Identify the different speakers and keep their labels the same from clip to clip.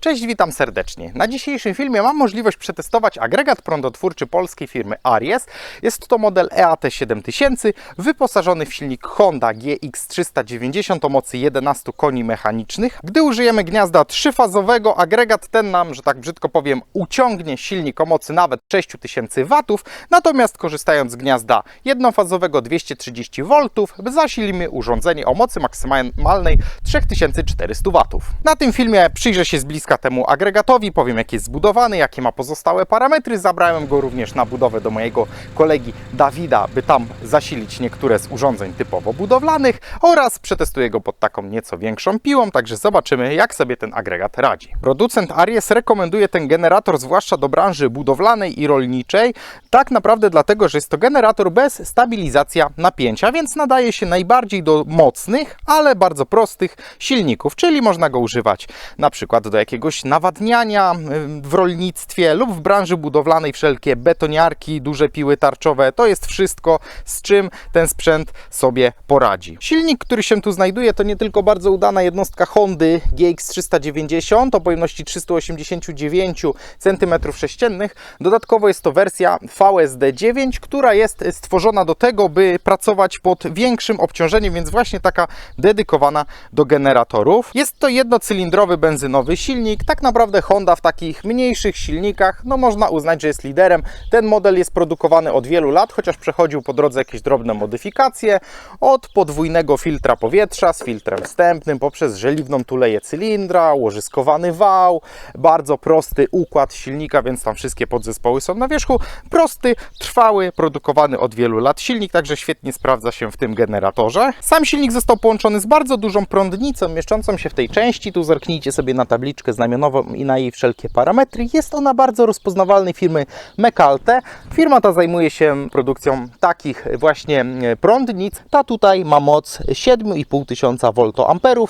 Speaker 1: Cześć, witam serdecznie. Na dzisiejszym filmie mam możliwość przetestować agregat prądotwórczy polskiej firmy Aries. Jest to model E EAT 7000 wyposażony w silnik Honda GX390 o mocy 11 koni mechanicznych. Gdy użyjemy gniazda trzyfazowego, agregat ten nam, że tak brzydko powiem, uciągnie silnik o mocy nawet 6000 W, natomiast korzystając z gniazda jednofazowego 230 V, zasilimy urządzenie o mocy maksymalnej 3400 W. Na tym filmie przyjrzę się z bliska temu agregatowi, powiem jak jest zbudowany, jakie ma pozostałe parametry. Zabrałem go również na budowę do mojego kolegi Dawida, by tam zasilić niektóre z urządzeń typowo budowlanych oraz przetestuję go pod taką nieco większą piłą, także zobaczymy jak sobie ten agregat radzi. Producent Aries rekomenduje ten generator zwłaszcza do branży budowlanej i rolniczej, tak naprawdę dlatego, że jest to generator bez stabilizacja napięcia, więc nadaje się najbardziej do mocnych, ale bardzo prostych silników, czyli można go używać na przykład do jakiegoś nawadniania y, w rolnictwie lub w branży budowlanej wszelkie betoniarki, duże piły tarczowe. To jest wszystko, z czym ten sprzęt sobie poradzi. Silnik, który się tu znajduje, to nie tylko bardzo udana jednostka Hondy GX390 o pojemności 389 cm3. Dodatkowo jest to wersja VSD9, która jest stworzona do tego, by pracować pod większym obciążeniem, więc właśnie taka dedykowana do generatorów. Jest to jednocylindrowy benzynowy silnik. Tak naprawdę Honda w takich mniejszych silnikach, no można uznać, że jest liderem. Ten model jest produkowany od wielu lat, chociaż przechodził po drodze jakieś drobne modyfikacje. Od podwójnego filtra powietrza z filtrem wstępnym, poprzez żeliwną tuleję cylindra, łożyskowany wał, bardzo prosty układ silnika, więc tam wszystkie podzespoły są na wierzchu. Prosty, trwały, produkowany od wielu lat silnik, także świetnie sprawdza się w tym generatorze. Sam silnik został połączony z bardzo dużą prądnicą mieszczącą się w tej części. Tu zerknijcie sobie na tabliczkę znamionową i na jej wszelkie parametry. Jest ona bardzo rozpoznawalnej firmy Mekalte. Firma ta zajmuje się produkcją takich właśnie e, prądnic. Ta tutaj ma moc 7,5 tysiąca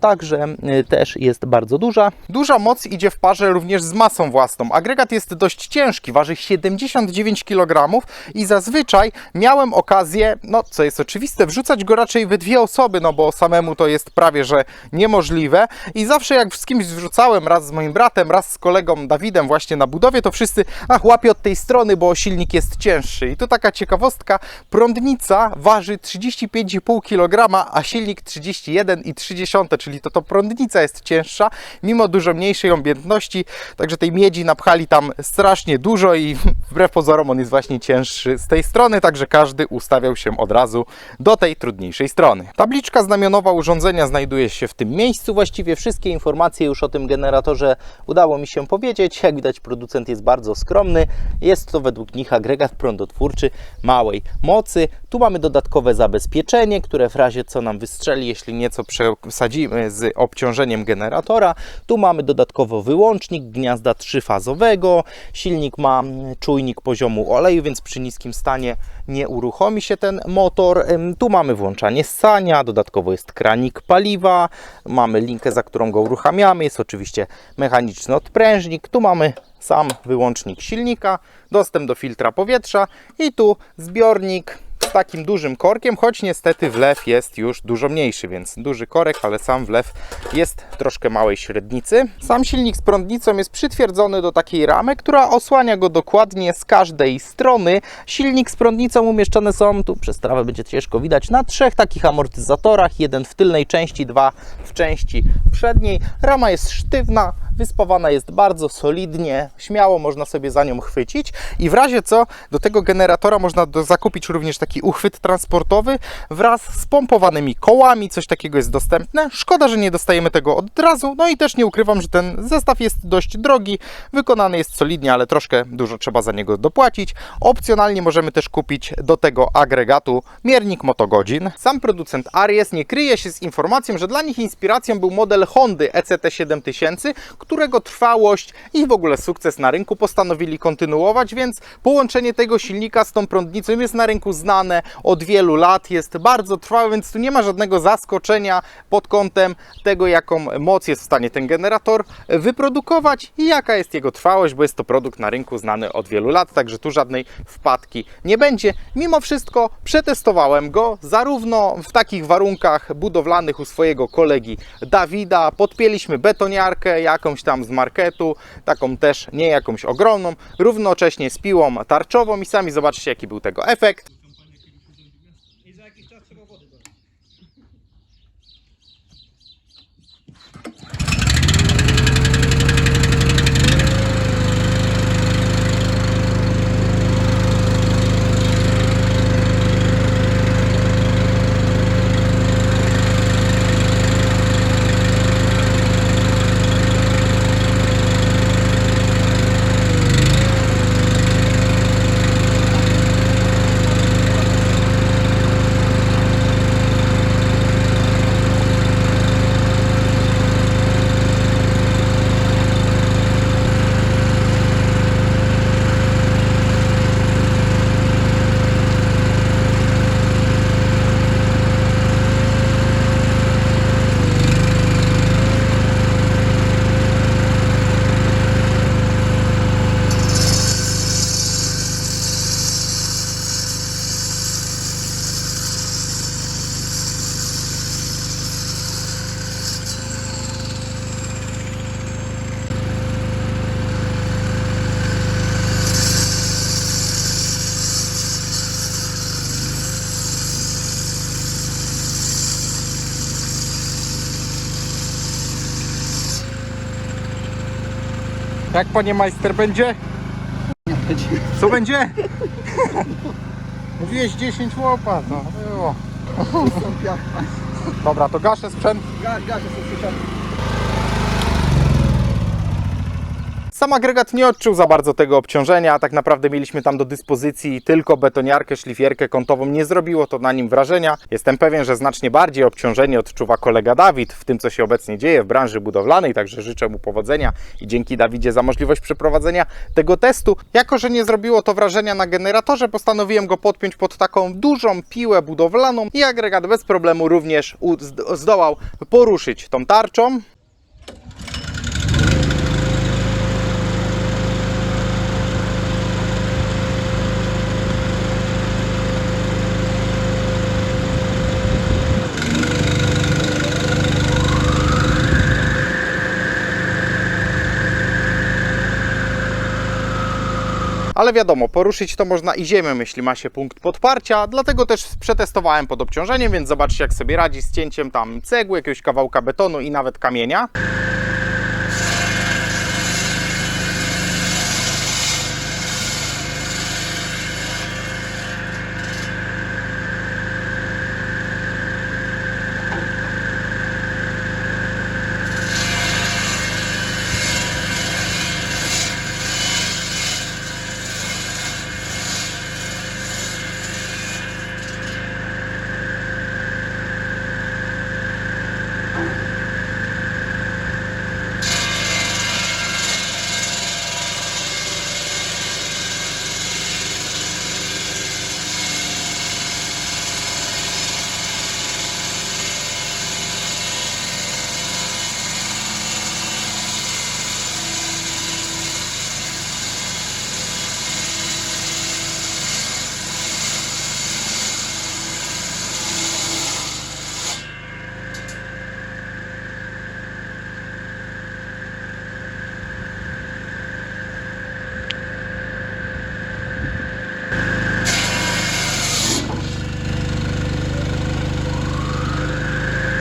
Speaker 1: także e, też jest bardzo duża. Duża moc idzie w parze również z masą własną. Agregat jest dość ciężki, waży 79 kg i zazwyczaj miałem okazję, no co jest oczywiste, wrzucać go raczej we dwie osoby, no bo samemu to jest prawie że niemożliwe i zawsze jak z kimś wrzucałem, raz z moim bratem, raz z kolegą Dawidem właśnie na budowie, to wszyscy, ach łapie od tej strony, bo silnik jest cięższy. I tu taka ciekawostka, prądnica waży 35,5 kg, a silnik 31,3, czyli to to prądnica jest cięższa, mimo dużo mniejszej objętności, także tej miedzi napchali tam strasznie dużo i wbrew pozorom on jest właśnie cięższy z tej strony, także każdy ustawiał się od razu do tej trudniejszej strony. Tabliczka znamionowa urządzenia znajduje się w tym miejscu. Właściwie wszystkie informacje już o tym generatorze udało mi się powiedzieć. Jak widać producent jest bardzo skromny. Jest to według nich agregat prądotwórczy małej mocy. Tu mamy dodatkowe zabezpieczenie, które w razie co nam wystrzeli, jeśli nieco przesadzimy z obciążeniem generatora. Tu mamy dodatkowo wyłącznik gniazda trzyfazowego. Silnik ma czujnik poziomu oleju, więc przy niskim stanie nie uruchomi się ten motor. Tu mamy włączanie ssania, dodatkowo jest kranik paliwa, mamy linkę, za którą go uruchamiamy, jest oczywiście mechaniczny odprężnik, tu mamy sam wyłącznik silnika, dostęp do filtra powietrza i tu zbiornik z takim dużym korkiem, choć niestety wlew jest już dużo mniejszy, więc duży korek, ale sam wlew jest troszkę małej średnicy. Sam silnik z prądnicą jest przytwierdzony do takiej ramy, która osłania go dokładnie z każdej strony. Silnik z prądnicą umieszczone są, tu przez trawę będzie ciężko widać, na trzech takich amortyzatorach, jeden w tylnej części, dwa w części przedniej. Rama jest sztywna, wyspawana jest bardzo solidnie, śmiało można sobie za nią chwycić i w razie co do tego generatora można do, zakupić również taki uchwyt transportowy wraz z pompowanymi kołami, coś takiego jest dostępne. Szkoda, że nie dostajemy tego od razu, no i też nie ukrywam, że ten zestaw jest dość drogi, wykonany jest solidnie, ale troszkę dużo trzeba za niego dopłacić. Opcjonalnie możemy też kupić do tego agregatu miernik motogodzin. Sam producent Aries nie kryje się z informacją, że dla nich inspiracją był model Hondy E ECT7000, którego trwałość i w ogóle sukces na rynku postanowili kontynuować, więc połączenie tego silnika z tą prądnicą jest na rynku znane od wielu lat, jest bardzo trwałe, więc tu nie ma żadnego zaskoczenia pod kątem tego, jaką moc jest w stanie ten generator wyprodukować i jaka jest jego trwałość, bo jest to produkt na rynku znany od wielu lat, także tu żadnej wpadki nie będzie. Mimo wszystko przetestowałem go zarówno w takich warunkach budowlanych u swojego kolegi Dawida, podpięliśmy betoniarkę, jakąś jakąś tam z marketu, taką też nie jakąś ogromną, równocześnie z piłą tarczową i sami zobaczcie jaki był tego efekt. Jak panie majster będzie? Co będzie? Mówiłeś 10 łopat, no było. Dobra, to gaszę sprzęt.
Speaker 2: Gaś, gaś, jestem
Speaker 1: Sam agregat nie odczuł za bardzo tego obciążenia. Tak naprawdę mieliśmy tam do dyspozycji tylko betoniarkę, szlifierkę kątową. Nie zrobiło to na nim wrażenia. Jestem pewien, że znacznie bardziej obciążenie odczuwa kolega Dawid w tym, co się obecnie dzieje w branży budowlanej. Także życzę mu powodzenia i dzięki Dawidzie za możliwość przeprowadzenia tego testu. Jako, że nie zrobiło to wrażenia na generatorze, postanowiłem go podpiąć pod taką dużą piłę budowlaną i agregat bez problemu również zdołał poruszyć tą tarczą. Ale wiadomo, poruszyć to można i ziemią, jeśli ma się punkt podparcia, dlatego też przetestowałem pod obciążeniem, więc zobaczcie jak sobie radzi z cięciem tam cegły, jakiegoś kawałka betonu i nawet kamienia.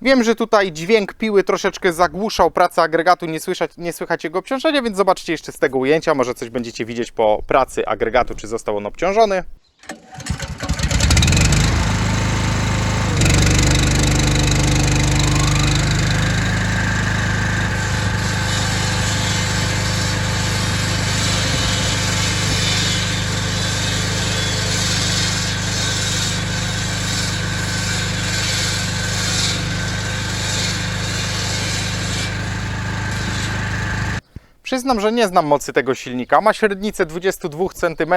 Speaker 1: Wiem, że tutaj dźwięk piły troszeczkę zagłuszał pracę agregatu, nie słychać, nie słychać jego obciążenia, więc zobaczcie jeszcze z tego ujęcia, może coś będziecie widzieć po pracy agregatu, czy został on obciążony. Przyznam, że nie znam mocy tego silnika. Ma średnicę 22 cm.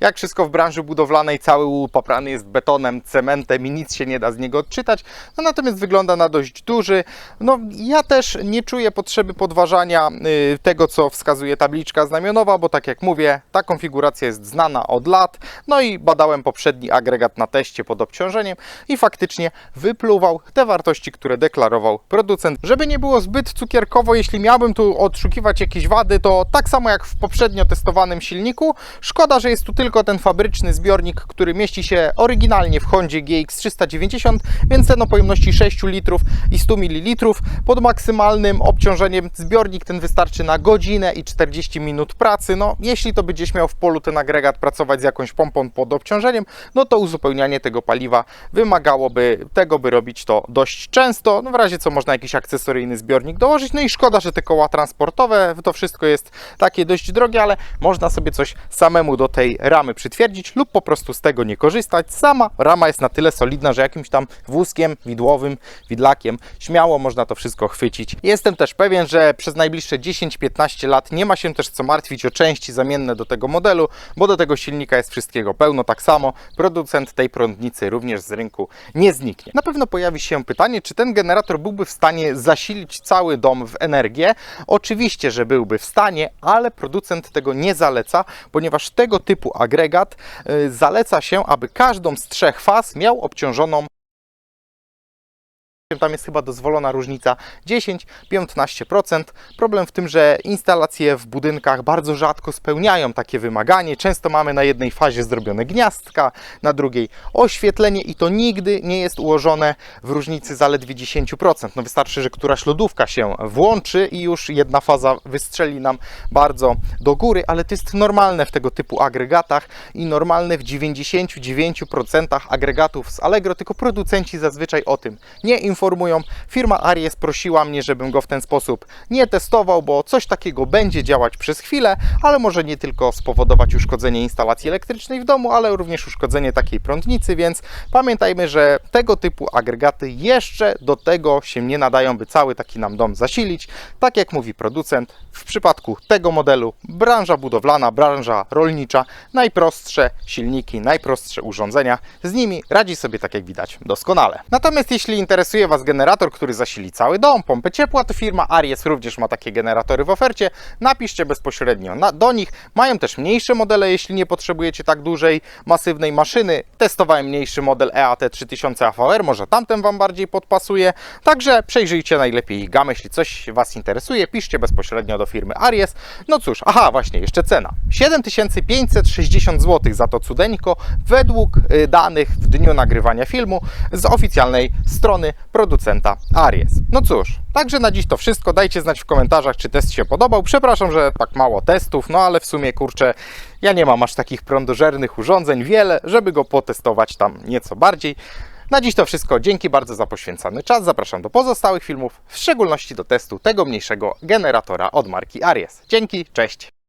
Speaker 1: Jak wszystko w branży budowlanej, cały łuk poprany jest betonem, cementem i nic się nie da z niego odczytać. No, natomiast wygląda na dość duży. No, ja też nie czuję potrzeby podważania y, tego, co wskazuje tabliczka znamionowa, bo tak jak mówię, ta konfiguracja jest znana od lat. No i badałem poprzedni agregat na teście pod obciążeniem i faktycznie wypluwał te wartości, które deklarował producent. Żeby nie było zbyt cukierkowo, jeśli miałbym tu odszukiwać jakieś wady, to tak samo jak w poprzednio testowanym silniku. Szkoda, że jest tu tylko ten fabryczny zbiornik, który mieści się oryginalnie w Hondzie GX 390, więc ten o pojemności 6 litrów i 100 ml. Pod maksymalnym obciążeniem zbiornik ten wystarczy na godzinę i 40 minut pracy. No, jeśli to będziesz miał w polu ten agregat pracować z jakąś pompą pod obciążeniem, no to uzupełnianie tego paliwa wymagałoby tego, by robić to dość często. No, w razie co można jakiś akcesoryjny zbiornik dołożyć. No i szkoda, że te koła transportowe, to wszystko jest takie dość drogie, ale można sobie coś samemu do tej ramy przytwierdzić lub po prostu z tego nie korzystać. Sama rama jest na tyle solidna, że jakimś tam wózkiem widłowym, widlakiem śmiało można to wszystko chwycić. Jestem też pewien, że przez najbliższe 10-15 lat nie ma się też co martwić o części zamienne do tego modelu, bo do tego silnika jest wszystkiego pełno. Tak samo producent tej prądnicy również z rynku nie zniknie. Na pewno pojawi się pytanie, czy ten generator byłby w stanie zasilić cały dom w energię. Oczywiście, że byłby w stanie, ale producent tego nie zaleca, ponieważ tego typu agregat y, zaleca się, aby każdą z trzech faz miał obciążoną tam jest chyba dozwolona różnica 10-15%. Problem w tym, że instalacje w budynkach bardzo rzadko spełniają takie wymaganie. Często mamy na jednej fazie zrobione gniazdka, na drugiej oświetlenie i to nigdy nie jest ułożone w różnicy zaledwie 10%. No wystarczy, że któraś lodówka się włączy i już jedna faza wystrzeli nam bardzo do góry, ale to jest normalne w tego typu agregatach i normalne w 99% agregatów z Allegro, tylko producenci zazwyczaj o tym nie informują. Firma Aries prosiła mnie, żebym go w ten sposób nie testował, bo coś takiego będzie działać przez chwilę, ale może nie tylko spowodować uszkodzenie instalacji elektrycznej w domu, ale również uszkodzenie takiej prądnicy, więc pamiętajmy, że tego typu agregaty jeszcze do tego się nie nadają, by cały taki nam dom zasilić. Tak jak mówi producent, w przypadku tego modelu branża budowlana, branża rolnicza, najprostsze silniki, najprostsze urządzenia, z nimi radzi sobie tak jak widać doskonale. Natomiast jeśli interesuje Was generator, który zasili cały dom, pompę ciepła, to firma Aries również ma takie generatory w ofercie. Napiszcie bezpośrednio na, do nich. Mają też mniejsze modele, jeśli nie potrzebujecie tak dużej, masywnej maszyny. Testowałem mniejszy model EAT 3000 AVR, może tamten Wam bardziej podpasuje. Także przejrzyjcie najlepiej ich gamę, jeśli coś Was interesuje, piszcie bezpośrednio do firmy Aries. No cóż, aha, właśnie, jeszcze cena. 7560 zł za to cudeńko, według y, danych w dniu nagrywania filmu z oficjalnej strony producenta Aries. No cóż, także na dziś to wszystko. Dajcie znać w komentarzach, czy test się podobał. Przepraszam, że tak mało testów, no ale w sumie kurczę, ja nie mam aż takich prądożernych urządzeń wiele, żeby go potestować tam nieco bardziej. Na dziś to wszystko. Dzięki bardzo za poświęcony czas. Zapraszam do pozostałych filmów, w szczególności do testu tego mniejszego generatora od marki Aries. Dzięki, cześć.